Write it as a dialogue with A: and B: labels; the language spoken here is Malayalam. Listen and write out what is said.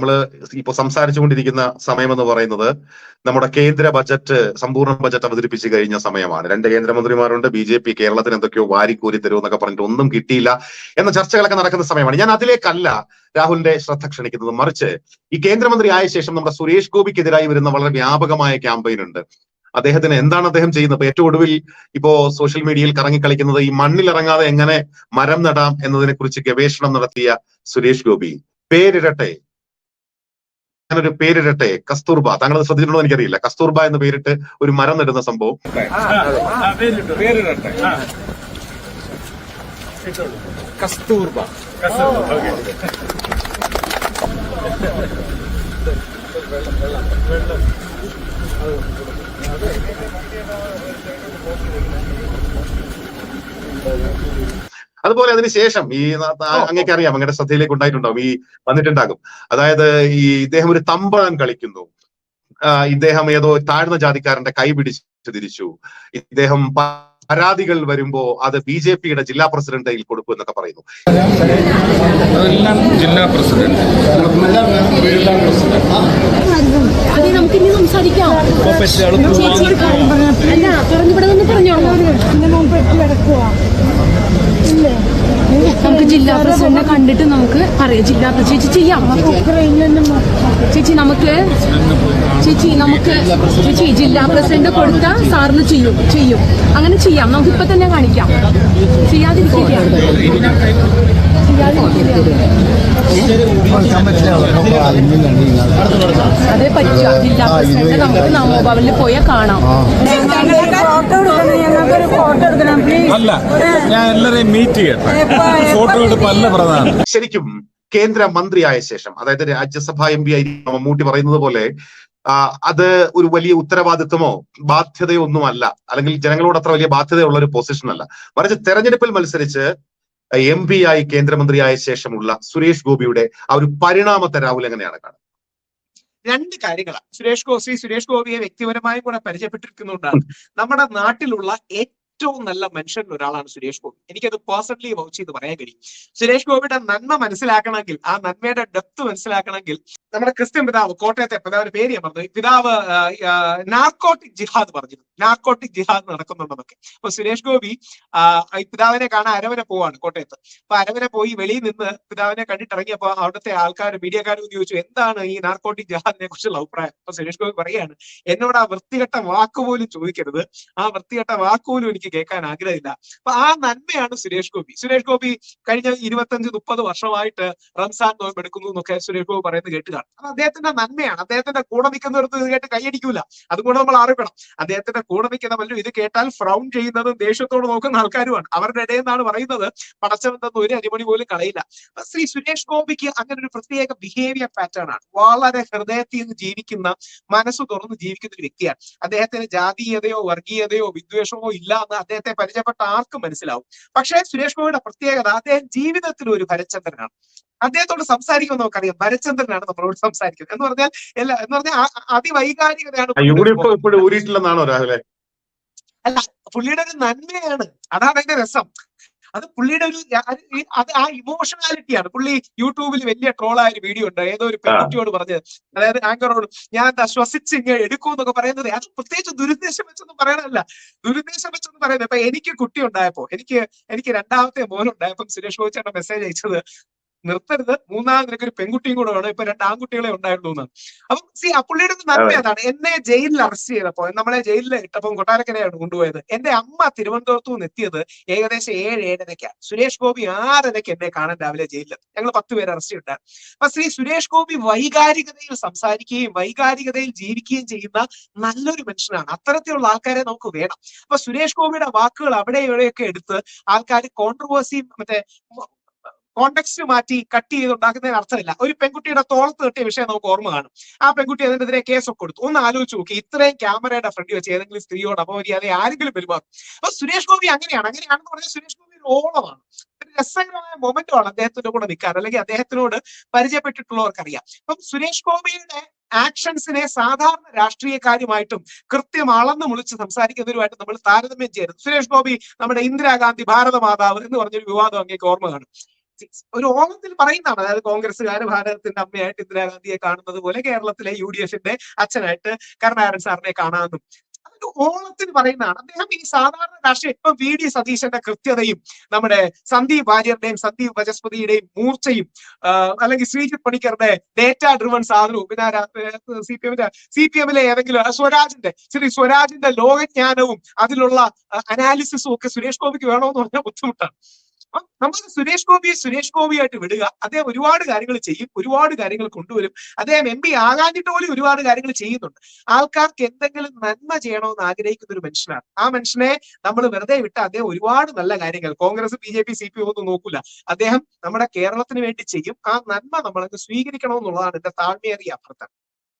A: നമ്മൾ ഇപ്പൊ സംസാരിച്ചുകൊണ്ടിരിക്കുന്ന സമയം എന്ന് പറയുന്നത് നമ്മുടെ കേന്ദ്ര ബജറ്റ് സമ്പൂർണ ബജറ്റ് അവതരിപ്പിച്ച് കഴിഞ്ഞ സമയമാണ്. രണ്ട് കേന്ദ്രമന്ത്രിമാരുണ്ട് ബി ജെ പി കേരളത്തിന് എന്തൊക്കെയോ വാരിക്കോരി തരും എന്നൊക്കെ പറഞ്ഞിട്ട് ഒന്നും കിട്ടിയില്ല എന്ന ചർച്ചകളൊക്കെ നടക്കുന്ന സമയമാണ്. ഞാൻ അതിലേക്കല്ല രാഹുലിന്റെ ശ്രദ്ധ ക്ഷണിക്കുന്നത്. മറിച്ച് ഈ കേന്ദ്രമന്ത്രി ആയ ശേഷം നമ്മുടെ സുരേഷ് ഗോപിക്കെതിരായി വരുന്ന വളരെ വ്യാപകമായ ക്യാമ്പയിൻ ഉണ്ട്. അദ്ദേഹത്തിന് എന്താണ് അദ്ദേഹം ചെയ്യുന്നത്? ഏറ്റവും ഒടുവിൽ ഇപ്പോ സോഷ്യൽ മീഡിയയിൽ കറങ്ങിക്കളിക്കുന്നത് ഈ മണ്ണിൽ ഇറങ്ങാതെ എങ്ങനെ മരം നടാം എന്നതിനെ കുറിച്ച് ഗവേഷണം നടത്തിയ സുരേഷ് ഗോപി. പേരിരട്ടെ ഞാനൊരു പേരിടട്ടെ? കസ്തൂർബ. താങ്കൾ ശ്രദ്ധിച്ചിട്ടുണ്ടോ എനിക്കറിയില്ല. കസ്തൂർബ എന്ന് പേരിട്ട് ഒരു മരം നടുന്ന സംഭവം.
B: കസ്തൂർബ.
A: അതുപോലെ അതിനുശേഷം ഈ അങ്ങേക്ക് അറിയാം അങ്ങയുടെ ശ്രദ്ധയിലേക്ക് ഉണ്ടായിട്ടുണ്ടാവും ഈ വന്നിട്ടുണ്ടാകും. അതായത് ഈ ഇദ്ദേഹം ഒരു തമ്പാൻ കളിക്കുന്നു. ഇദ്ദേഹം ഏതോ താഴ്ന്ന ജാതിക്കാരന്റെ കൈ പിടിച്ച് തിരിച്ചു. ഇദ്ദേഹം പരാതികൾ വരുമ്പോ അത് ബി ജെ പിയുടെ ജില്ലാ പ്രസിഡന്റ് കയ്യിൽ കൊടുക്കും എന്നൊക്കെ പറയുന്നു.
B: അതെല്ലാം ജില്ലാ പ്രസിഡന്റ്.
C: അത് നമുക്ക് ഇനി സംസാരിക്കാം ചേച്ചി അല്ല പറഞ്ഞു ഇവിടെ പറഞ്ഞോളൂ നമുക്ക് ജില്ലാ പ്രസിഡന്റിനെ കണ്ടിട്ട് നമുക്ക് പറയാം ജില്ലാ പ്രസിഡന്റ്. ചേച്ചി ചെയ്യാം ചേച്ചി നമുക്ക് ചേച്ചി നമുക്ക് ചേച്ചി ജില്ലാ പ്രസിഡന്റ് കൊടുത്താൽ സാറിന് ചെയ്യും ചെയ്യും. അങ്ങനെ ചെയ്യാം. നമുക്ക് ഇപ്പൊ തന്നെ കാണിക്കാം. ചെയ്യാതിരിക്കില്ല അതേ പറ്റുക ജില്ലാ പ്രസിഡന്റ് നമുക്ക് നാമോഭവനിൽ പോയാൽ കാണാം.
B: അല്ല ഞാൻ എല്ലാരെയും മീറ്റ് ചെയ്യട്ടെ. ഫോട്ടോ എടുപ്പല്ല പ്രധാനം.
A: ശരിക്കും കേന്ദ്ര മന്ത്രിയായ ശേഷം അതായത് രാജ്യസഭ എം പി ആയി മമ്മൂട്ടി പറയുന്നത് പോലെ അത് ഒരു വലിയ ഉത്തരവാദിത്വമോ ബാധ്യതയോ ഒന്നുമല്ല. അല്ലെങ്കിൽ ജനങ്ങളോട് അത്ര വലിയ ബാധ്യതയുള്ള ഒരു പൊസിഷൻ അല്ല. മറിച്ച് തെരഞ്ഞെടുപ്പിൽ മത്സരിച്ച് എം പി ആയി കേന്ദ്രമന്ത്രിയായ ശേഷമുള്ള സുരേഷ് ഗോപിയുടെ ആ ഒരു പരിണാമത്തെ രാഹുൽ എങ്ങനെയാണ് കാണുന്നത്?
D: രണ്ട് കാര്യങ്ങളാണ് സുരേഷ് ഗോപി സുരേഷ് ഗോപിയെ വ്യക്തിപരമായും കൂടെ പരിചയപ്പെട്ടിരിക്കുന്നതുകൊണ്ടാണ്. നമ്മുടെ നാട്ടിലുള്ള ഏറ്റവും നല്ല മനുഷ്യരിൽ ഒരാളാണ് സുരേഷ് ഗോപി. എനിക്കത് പേഴ്സണലി വൗച്ച് ചെയ്ത് പറയാൻ കഴിയും. സുരേഷ് ഗോപിയുടെ നന്മ മനസ്സിലാക്കണമെങ്കിൽ ആ നന്മയുടെ ഡെപ്ത് മനസ്സിലാക്കണമെങ്കിൽ നമ്മുടെ ക്രിസ്ത്യൻ പിതാവ് കോട്ടയത്തെ പിതാവിന്റെ പേര് ഞാൻ പറഞ്ഞു. പിതാവ് നാർക്കോട്ടിക് ജിഹാദ് പറഞ്ഞിരുന്നു. നാർക്കോട്ടിക് ജിഹാദ് നടക്കുന്നുണ്ടെന്നൊക്കെ അപ്പൊ സുരേഷ് ഗോപി പിതാവിനെ കാണാൻ അരവനെ പോവാണ് കോട്ടയത്ത്. അപ്പൊ അരവനെ പോയി വെളിയിൽ നിന്ന് പിതാവിനെ കണ്ടിട്ടിറങ്ങിയപ്പോ അവിടുത്തെ ആൾക്കാർ മീഡിയക്കാരും ചോദിച്ചു എന്താണ് ഈ നാർക്കോട്ടിക് ജഹാദിനെ കുറിച്ചുള്ള അഭിപ്രായം? അപ്പൊ സുരേഷ് ഗോപി പറയാണ് എന്നോട് ആ വൃത്തികെട്ട വാക്ക് പോലും ചോദിക്കരുത്. ആ വൃത്തികെട്ട വാക്ക് പോലും എനിക്ക് കേൾക്കാൻ ആഗ്രഹമില്ല. അപ്പൊ ആ നന്മയാണ് സുരേഷ് ഗോപി. സുരേഷ് ഗോപി കഴിഞ്ഞ ഇരുപത്തഞ്ച് മുപ്പത് വർഷമായിട്ട് റംസാൻ നോയമ്പ് എടുക്കുന്നു എന്നൊക്കെ സുരേഷ് ഗോപി പറയുന്നത് കേട്ട് കാണും അദ്ദേഹത്തിന്റെ നന്മയാണ്. അദ്ദേഹത്തിന്റെ കൂടെ നിൽക്കുന്നവർക്ക് ഇത് കേട്ട് കൈയടിക്കൂല അതുകൊണ്ട് നമ്മൾ അറിയണം അദ്ദേഹത്തിന്റെ കൂടെ നിൽക്കുന്ന പലരും ഇത് കേട്ടാൽ ഫ്രൗൺ ചെയ്യുന്നതും ദേഷ്യത്തോട് നോക്കുന്ന ആൾക്കാരുമാണ്. അവരുടെ ഇടയിൽ നിന്നാണ് പറയുന്നത് പടച്ചവന്തെന്ന് ഒരു അരിമണി പോലും കളയില്ല. ശ്രീ സുരേഷ് ഗോപിക്ക് അങ്ങനെ ഒരു പ്രത്യേക ബിഹേവിയർ പാറ്റേൺ ആണ്. വളരെ ഹൃദയത്തിൽ നിന്ന് ജീവിക്കുന്ന മനസ്സ് തുറന്ന് ജീവിക്കുന്ന ഒരു വ്യക്തിയാണ്. അദ്ദേഹത്തിന് ജാതീയതയോ വർഗീയതയോ വിദ്വേഷമോ ഇല്ല എന്ന് അദ്ദേഹത്തെ പരിചയപ്പെട്ട ആർക്കും മനസ്സിലാവും? പക്ഷേ സുരേഷ് ഗോപിയുടെ പ്രത്യേകത അദ്ദേഹം ജീവിതത്തിൽ ഒരു ഭരചന്ദ്രനാണ് അദ്ദേഹത്തോട് സംസാരിക്കുമ്പോൾ നമുക്കറിയാം ഭരചന്ദ്രനാണ് നമ്മളോട് സംസാരിക്കുന്നത്. എന്ന് പറഞ്ഞാൽ എല്ലാ എന്ന് പറഞ്ഞാൽ അതിവൈകാരികതയാണ്
A: അല്ല
D: പുള്ളിയുടെ ഒരു നന്മയാണ്. അതാണ് അതിന്റെ രസം. അത് പുള്ളിയുടെ ഒരു അത് ആ ഇമോഷണാലിറ്റിയാണ് പുള്ളി യൂട്യൂബിൽ വലിയ ട്രോളായ ഒരു വീഡിയോ ഉണ്ട്. ഏതോ ഒരു പെൺകുട്ടിയോട് പറഞ്ഞത്. അതായത് ആങ്കറോട് ഞാൻ എന്താ ശ്വസിച്ച് ഇങ്ങനെ എടുക്കൂ എന്നൊക്കെ പറയുന്നത് അത് പ്രത്യേകിച്ച് ദുരുദ്ദേശം വെച്ചൊന്നും പറയണമല്ല ദുരുദ്ദേശം വെച്ചൊന്നും പറയുന്നത് ഇപ്പൊ എനിക്ക് കുട്ടി ഉണ്ടായപ്പോ എനിക്ക് എനിക്ക് രണ്ടാമത്തെ മോനുണ്ടായപ്പം സുരേഷ് ഗോപിച്ചേട്ടൻ മെസ്സേജ് അയച്ചത് നിർത്തരുത്. മൂന്നാമത് നിനക്ക് ഒരു പെൺകുട്ടിയും കൂടെ വേണം. ഇപ്പൊ രണ്ട് ആൺകുട്ടികളെ ഉണ്ടായിരുന്നു എന്ന്. അപ്പം സി ആ പുള്ളിയുടെ ഒരു നന്മ അതാണ്. എന്നെ ജയിലിൽ അറസ്റ്റ് ചെയ്തപ്പോ നമ്മളെ ജയിലിൽ ഇട്ടപ്പം കൊട്ടാരക്കരയാണ് കൊണ്ടുപോയത്. എന്റെ അമ്മ തിരുവനന്തപുരത്ത് നിന്ന് എത്തിയത് ഏകദേശം ഏഴ് ഏഴരയ്ക്കാണ് സുരേഷ് ഗോപി ആറരയ്ക്ക് എന്നെ കാണാൻ രാവിലെ ജയിലിൽ ഞങ്ങൾ പത്ത് പേര് അറസ്റ്റ് ചെയ്തിട്ടാണ് അപ്പൊ ശ്രീ സുരേഷ് ഗോപി വൈകാരികതയിൽ സംസാരിക്കുകയും വൈകാരികതയിൽ ജീവിക്കുകയും ചെയ്യുന്ന നല്ലൊരു മനുഷ്യനാണ്. അത്തരത്തിലുള്ള ആൾക്കാരെ നമുക്ക് വേണം. അപ്പൊ സുരേഷ് ഗോപിയുടെ വാക്കുകൾ അവിടെ ഇവിടെയൊക്കെ എടുത്ത് ആൾക്കാർ കോൺട്രവേഴ്സിയും മറ്റേ കോണ്ടെക്സ്റ്റ് മാറ്റി കട്ട് ചെയ്ത് ഉണ്ടാക്കുന്നതിന് അർത്ഥമില്ല. ഒരു പെൺകുട്ടിയുടെ തോളത്ത് കിട്ടിയ വിഷയം നമുക്ക് ഓർമ്മ കാണും. ആ പെൺകുട്ടി അതിനെതിരെ കേസൊക്കെ കൊടുത്തു. ഒന്ന് ആലോചിച്ച് നോക്കി. ഇത്രയും ക്യാമറയുടെ ഫ്രണ്ട് വെച്ച് ഏതെങ്കിലും സ്ത്രീയോട് അപമര്യാദ ആരെങ്കിലും പെരുമാറും. അപ്പൊ സുരേഷ് ഗോപി അങ്ങനെയാണ്. അങ്ങനെയാണെന്ന് പറഞ്ഞാൽ സുരേഷ് ഗോപി ഒരു ഓളമാണ്. ഒരു രസകരമായ മൊമെന്റുമാണ് അദ്ദേഹത്തിന്റെ കൂടെ നിൽക്കാൻ. അല്ലെങ്കിൽ അദ്ദേഹത്തിനോട് പരിചയപ്പെട്ടിട്ടുള്ളവർക്കറിയാം. അപ്പം സുരേഷ് ഗോപിയുടെ ആക്ഷൻസിനെ സാധാരണ രാഷ്ട്രീയക്കാരുമായിട്ടും കൃത്യം അളന്ന് മുളിച്ച് സംസാരിക്കുന്നവരുമായിട്ട് നമ്മൾ താരതമ്യം ചെയ്യരുത് സുരേഷ് ഗോപി നമ്മുടെ ഇന്ദിരാഗാന്ധി ഭാരത മാതാവ് എന്ന് പറഞ്ഞൊരു വിവാദം അങ്ങേക്ക് ഓർമ്മ കാണും. ഒരു ഓണത്തിൽ പറയുന്നതാണ്. അതായത് കോൺഗ്രസ്സുകാർ ഭാരതത്തിന്റെ അമ്മയായിട്ട് ഇന്ദിരാഗാന്ധിയെ കാണുന്നത് പോലെ കേരളത്തിലെ യു ഡി എഫിന്റെ അച്ഛനായിട്ട് കരുണാകരൻ സാറിനെ കാണാമെന്നും. അതൊരു ഓണത്തിന് പറയുന്നതാണ്. അദ്ദേഹം ഈ സാധാരണ രാഷ്ട്രീയം ഇപ്പൊ വി ഡി സതീശന്റെ കൃത്യതയും നമ്മുടെ സന്ദീപ് വാര്യരുടെയും സന്ദീപ് വചസ്പതിയുടെയും മൂർച്ചയും അല്ലെങ്കിൽ ശ്രീജിത് പണിക്കറുടെ ഡേറ്റ ഡ്രിവൺ സാധനവും പിന്നെ സി പി എമ്മിന്റെ സി പി എമ്മിലെ ഏതെങ്കിലും സ്വരാജിന്റെ ശ്രീ സ്വരാജിന്റെ ലോകജ്ഞാനവും അതിലുള്ള അനാലിസിസും ഒക്കെ സുരേഷ് ഗോപിക്ക് വേണമെന്ന് പറഞ്ഞാൽ ബുദ്ധിമുട്ടാണ്. നമുക്ക് സുരേഷ് ഗോപിയെ സുരേഷ് ഗോപിയായിട്ട് വിടുക. അദ്ദേഹം ഒരുപാട് കാര്യങ്ങൾ ചെയ്യും. ഒരുപാട് കാര്യങ്ങൾ കൊണ്ടുവരും. അദ്ദേഹം എം പി ആകാഞ്ഞിട്ട് പോലും ഒരുപാട് കാര്യങ്ങൾ ചെയ്യുന്നുണ്ട്. ആൾക്കാർക്ക് എന്തെങ്കിലും നന്മ ചെയ്യണമെന്ന് ആഗ്രഹിക്കുന്ന ഒരു മനുഷ്യനാണ്. ആ മനുഷ്യനെ നമ്മൾ വെറുതെ വിട്ട അദ്ദേഹം ഒരുപാട് നല്ല കാര്യങ്ങൾ Congress B J P C P ഒന്നും നോക്കൂല. അദ്ദേഹം നമ്മുടെ കേരളത്തിന് വേണ്ടി ചെയ്യും. ആ നന്മ നമ്മളങ്ങ് സ്വീകരിക്കണമെന്നുള്ളതാണ് എന്റെ താഴ്മയേറിയ അഭ്യർത്ഥന.